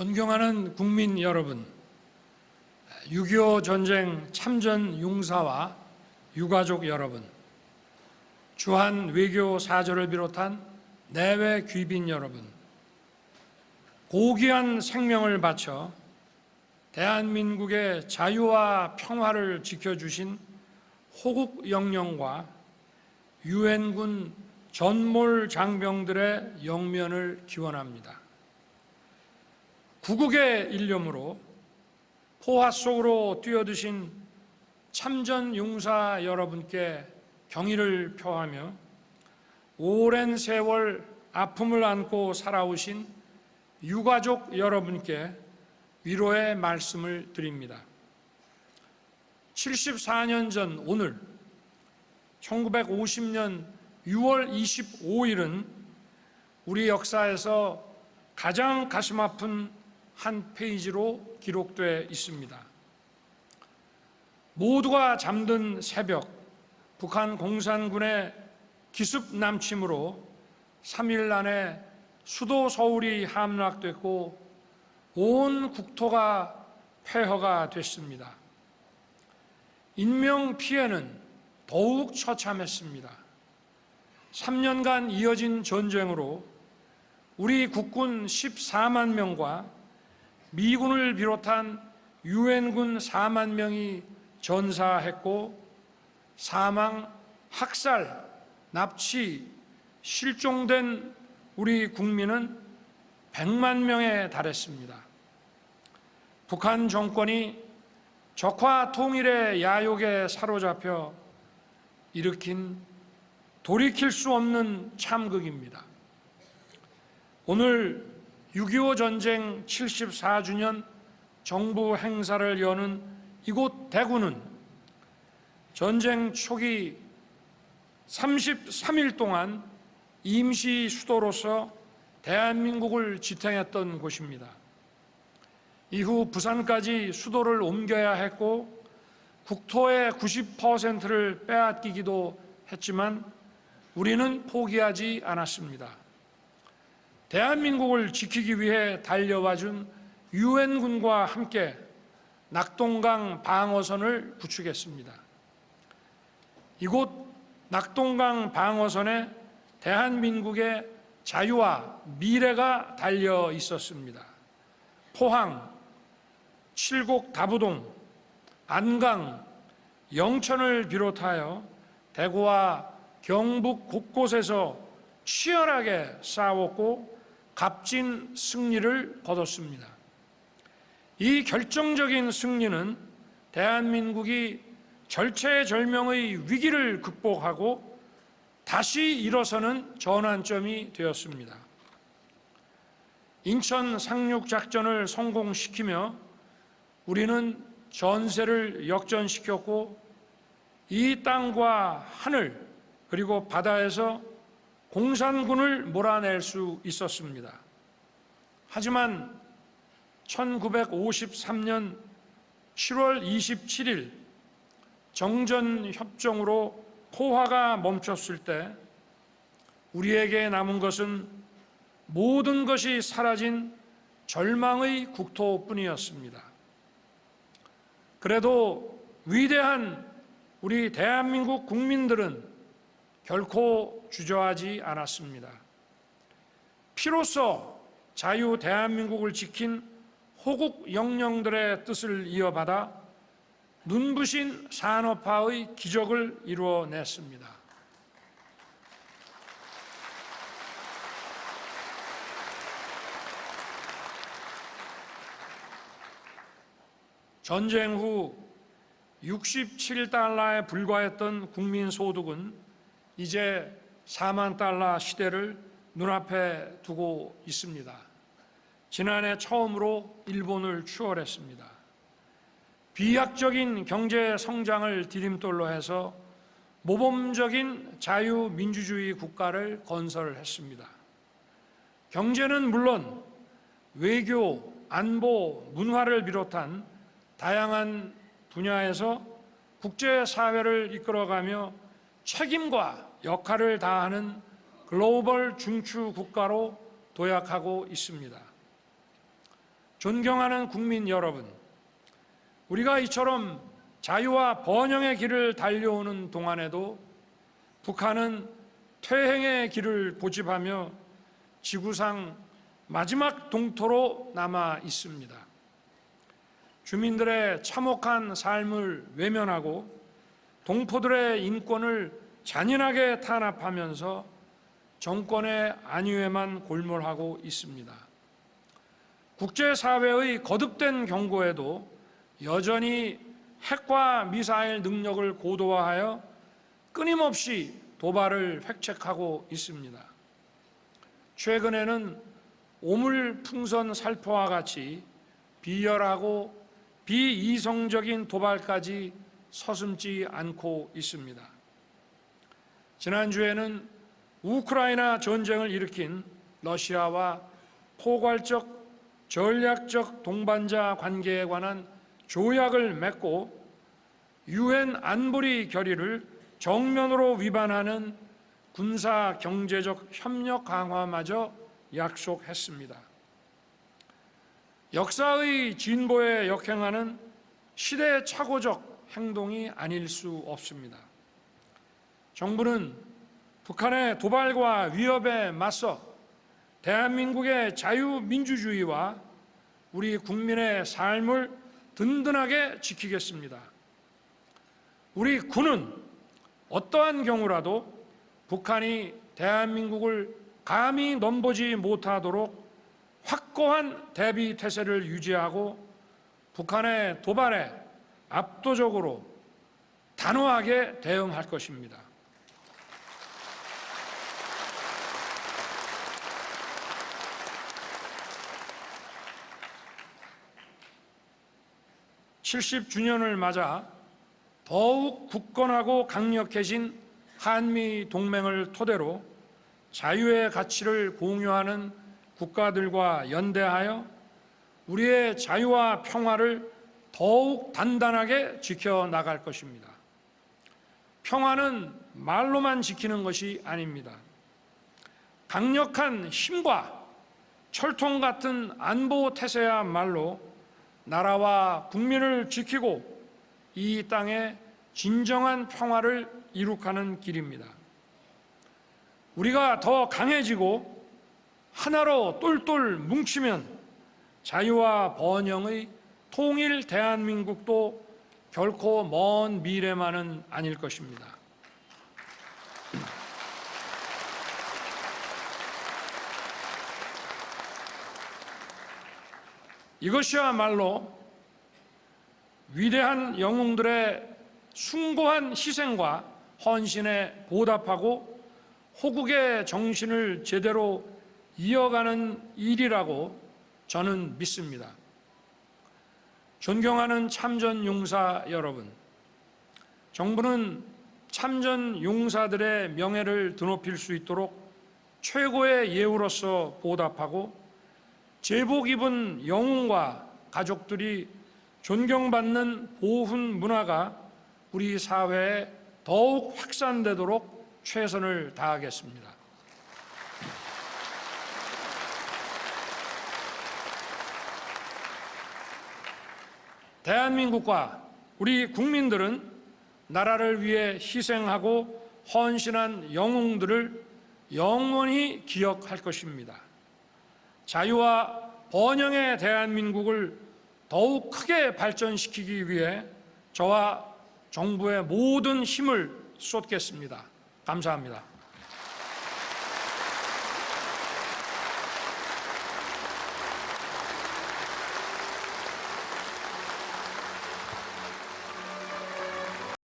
존경하는 국민 여러분, 6.25 전쟁 참전 용사와 유가족 여러분, 주한 외교 사절을 비롯한 내외 귀빈 여러분, 고귀한 생명을 바쳐 대한민국의 자유와 평화를 지켜주신 호국 영령과 유엔군 전몰 장병들의 영면을 기원합니다. 구국의 일념으로 포화 속으로 뛰어드신 참전 용사 여러분께 경의를 표하며 오랜 세월 아픔을 안고 살아오신 유가족 여러분께 위로의 말씀을 드립니다. 74년 전 오늘 1950년 6월 25일은 우리 역사에서 가장 가슴 아픈 한 페이지로 기록되어 있습니다. 모두가 잠든 새벽, 북한 공산군의 기습 남침으로 3일 안에 수도 서울이 함락됐고 온 국토가 폐허가 됐습니다. 인명 피해는 더욱 처참했습니다. 3년간 이어진 전쟁으로 우리 국군 14만 명과 미군을 비롯한 유엔군 4만 명이 전사했고 사망, 학살, 납치, 실종된 우리 국민은 100만 명에 달했습니다. 북한 정권이 적화 통일의 야욕에 사로잡혀 일으킨 돌이킬 수 없는 참극입니다. 오늘 6.25 전쟁 74주년 정부 행사를 여는 이곳 대구는 전쟁 초기 33일 동안 임시 수도로서 대한민국을 지탱했던 곳입니다. 이후 부산까지 수도를 옮겨야 했고 국토의 90%를 빼앗기기도 했지만 우리는 포기하지 않았습니다. 대한민국을 지키기 위해 달려와 준 유엔 군과 함께 낙동강 방어선을 구축했습니다. 이곳 낙동강 방어선에 대한민국의 자유와 미래가 달려 있었습니다. 포항, 칠곡 다부동, 안강, 영천을 비롯하여 대구와 경북 곳곳에서 치열하게 싸웠고 값진 승리를 거뒀습니다. 이 결정적인 승리는 대한민국이 절체절명의 위기를 극복하고 다시 일어서는 전환점이 되었습니다. 인천 상륙 작전을 성공시키며 우리는 전세를 역전시켰고 이 땅과 하늘 그리고 바다에서 공산군을 몰아낼 수 있었습니다. 하지만 1953년 7월 27일 정전 협정으로 포화가 멈췄을 때 우리에게 남은 것은 모든 것이 사라진 절망의 국토뿐이었습니다. 그래도 위대한 우리 대한민국 국민들은 결코 주저하지 않았습니다. 피로써 자유 대한민국을 지킨 호국 영령들의 뜻을 이어받아 눈부신 산업화의 기적을 이루어냈습니다. 전쟁 후 67달러에 불과했던 국민 소득은 이제 4만 달러 시대를 눈앞에 두고 있습니다. 지난해 처음으로 일본을 추월했습니다. 비약적인 경제 성장을 디딤돌로 해서 모범적인 자유민주주의 국가를 건설했습니다. 경제는 물론 외교, 안보, 문화를 비롯한 다양한 분야에서 국제사회를 이끌어가며 책임과 역할을 다하는 글로벌 중추 국가로 도약하고 있습니다. 존경하는 국민 여러분, 우리가 이처럼 자유와 번영의 길을 달려오는 동안에도 북한은 퇴행의 길을 고집하며 지구상 마지막 동토로 남아 있습니다. 주민들의 참혹한 삶을 외면하고 동포들의 인권을 잔인하게 탄압하면서 정권의 안위에만 골몰하고 있습니다. 국제사회의 거듭된 경고에도 여전히 핵과 미사일 능력을 고도화하여 끊임없이 도발을 획책하고 있습니다. 최근에는 오물 풍선 살포와 같이 비열하고 비이성적인 도발까지 서슴지 않고 있습니다. 지난주에는 우크라이나 전쟁을 일으킨 러시아와 포괄적 전략적 동반자 관계에 관한 조약을 맺고 유엔 안보리 결의를 정면으로 위반하는 군사 경제적 협력 강화마저 약속했습니다. 역사의 진보에 역행하는 시대착오적 행동이 아닐 수 없습니다. 정부는 북한의 도발과 위협에 맞서 대한민국의 자유민주주의와 우리 국민의 삶을 든든하게 지키겠습니다. 우리 군은 어떠한 경우라도 북한이 대한민국을 감히 넘보지 못하도록 확고한 대비 태세를 유지하고 북한의 도발에 압도적으로 단호하게 대응할 것입니다. (70 주년을) 맞아 더욱 굳건하고 강력해진 한미 동맹을 토대로 자유의 가치를 공유하는 국가들과 연대하여 우리의 자유와 평화를 더욱 단단하게 지켜나갈 것입니다. 평화는 말로만 지키는 것이 아닙니다. 강력한 힘과 철통 같은 안보 태세야말로 나라와 국민을 지키고 이 땅에 진정한 평화를 이룩하는 길입니다. 우리가 더 강해지고 하나로 똘똘 뭉치면 자유와 번영의 통일 대한민국도 결코 먼 미래만은 아닐 것입니다. 이것이야말로 위대한 영웅들의 숭고한 희생과 헌신에 보답하고 호국의 정신을 제대로 이어가는 일이라고 저는 믿습니다. 존경하는 참전 용사 여러분, 정부는 참전 용사들의 명예를 드높일 수 있도록 최고의 예우로서 보답하고 제복 입은 영웅과 가족들이 존경받는 보훈 문화가 우리 사회에 더욱 확산되도록 최선을 다하겠습니다. 대한민국과 우리 국민들은 나라를 위해 희생하고 헌신한 영웅들을 영원히 기억할 것입니다. 자유와 번영의 대한민국을 더욱 크게 발전시키기 위해 저와 정부의 모든 힘을 쏟겠습니다. 감사합니다.